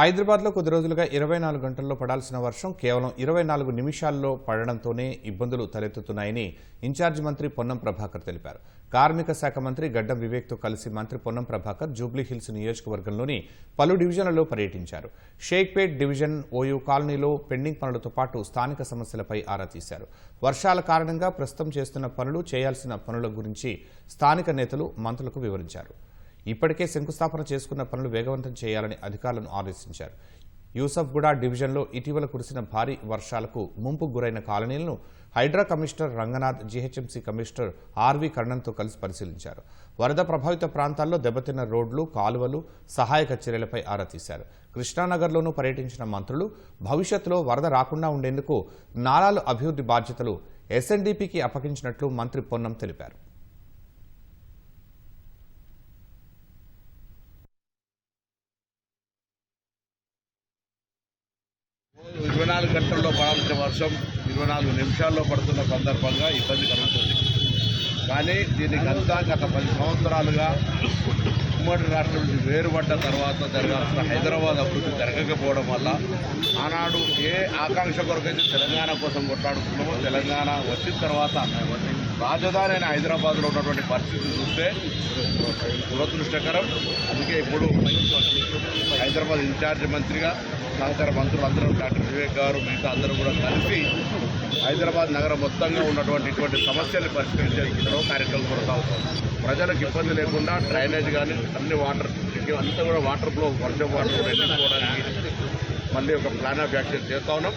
హైదరాబాద్లో కొద్ది రోజులుగా ఇరవై నాలుగు గంటల్లో పడాల్సిన వర్షం కేవలం ఇరవై నాలుగు నిమిషాల్లో పడడంతోనే ఇబ్బందులు తలెత్తుతున్నాయని ఇన్ఛార్జి మంత్రి పొన్నం ప్రభాకర్ తెలిపారు. కార్మిక శాఖ మంత్రి గడ్డం వివేక్తో కలిసి మంత్రి పొన్నం ప్రభాకర్ జూబ్లీహిల్స్ నియోజకవర్గంలోని పలు డివిజన్లలో పర్యటించారు. షేక్పేట్ డివిజన్ ఓయూ కాలనీలో పెండింగ్ పనులతో పాటు స్థానిక సమస్యలపై ఆరా తీశారు. వర్షాల కారణంగా ప్రస్తుతం చేస్తున్న పనులు చేయాల్సిన పనుల గురించి స్థానిక నేతలు మంత్రులకు వివరించారు. ఇప్పటికే శంకుస్థాపన చేసుకున్న పనులు వేగవంతం చేయాలని అధికారులను ఆదేశించారు. యూసఫ్గూడ డివిజన్లో ఇటీవల కురిసిన భారీ వర్షాలకు ముంపు గురైన కాలనీలను HYDRAA commissioner Ranganath GHMC commissioner RV కర్ణన్తో కలిసి పరిశీలించారు. వరద ప్రభావిత ప్రాంతాల్లో దెబ్బతిన్న రోడ్లు కాలువలు సహాయక చర్యలపై ఆరా తీశారు. కృష్ణానగర్లోనూ పర్యటించిన మంత్రులు భవిష్యత్తులో వరద రాకుండా ఉండేందుకు నాలాలు అభివృద్ధి బాధ్యతలు ఎస్ఎన్డీపీకి అప్పగించినట్లు మంత్రి పొన్నం తెలిపారు. ఇరవై నాలుగు గంటల్లో పడాల్సిన వర్షం ఇరవై నాలుగు నిమిషాల్లో పడుతున్న సందర్భంగా ఇబ్బంది కలుగుతుంది. కానీ దీనికి అంతా గత పది సంవత్సరాలుగా ఉమ్మడి రాష్ట్రం నుంచి వేరుపడ్డ తర్వాత జరగాల్సిన హైదరాబాద్ అభివృద్ధి జరగకపోవడం వల్ల ఆనాడు ఏ ఆకాంక్ష కొరకైతే తెలంగాణ కోసం కొట్లాడుకున్నామో తెలంగాణ వచ్చిన తర్వాత రాజధాని అయిన హైదరాబాద్లో ఉన్నటువంటి పరిస్థితి చూస్తే దురదృష్టకరం. అందుకే ఇప్పుడు హైదరాబాద్ ఇన్ఛార్జ్ మంత్రిగా సహకార మంత్రులు అందరూ డాక్టర్ వివేక్ గారు మిగతా అందరూ కూడా కలిసి హైదరాబాద్ నగరం మొత్తంగా ఉన్నటువంటి ఇటువంటి సమస్యలు పరిష్కరించే దిశలో కార్యక్రమం కొడతా ప్రజలకు ఇబ్బంది లేకుండా డ్రైనేజ్ కానీ అన్ని వాటర్ అంతా కూడా వాటర్ ఫ్లో వర్షం వాటర్ పెట్టుకోవడానికి మళ్ళీ ఒక ప్లాన్ ఆఫ్ యాక్షన్ చేస్తా ఉన్నాం.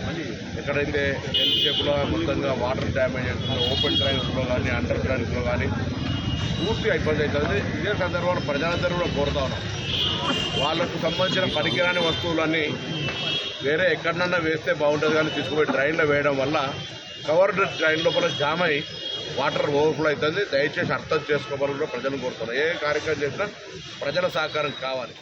ఎక్కడైతే ఎల్ షేప్లో మొత్తంగా వాటర్ డ్యామేజ్ అవుతుందో ఓపెన్ డ్రైన్స్లో కానీ అండర్ డ్రైన్స్లో కానీ పూర్తిగా ఇబ్బంది అవుతుంది. ఇదే సందర్భంలో ప్రజలందరూ కూడా కోరుతా ఉన్నాం. వాళ్ళకు సంబంధించిన పనికిరాని వస్తువులన్నీ వేరే ఎక్కడన్నా వేస్తే బాగుంటుంది కానీ తీసుకుపోయి డ్రైన్లో వేయడం వల్ల కవర్డ్ డ్రైన్ లోపల జామ్ అయి వాటర్ ఓవర్ఫ్లో అవుతుంది. దయచేసి అర్థం చేసుకోవాలని కూడా ప్రజలు కోరుతున్నారు. ఏ కార్యక్రమం చేసినా ప్రజల సహకారం కావాలి.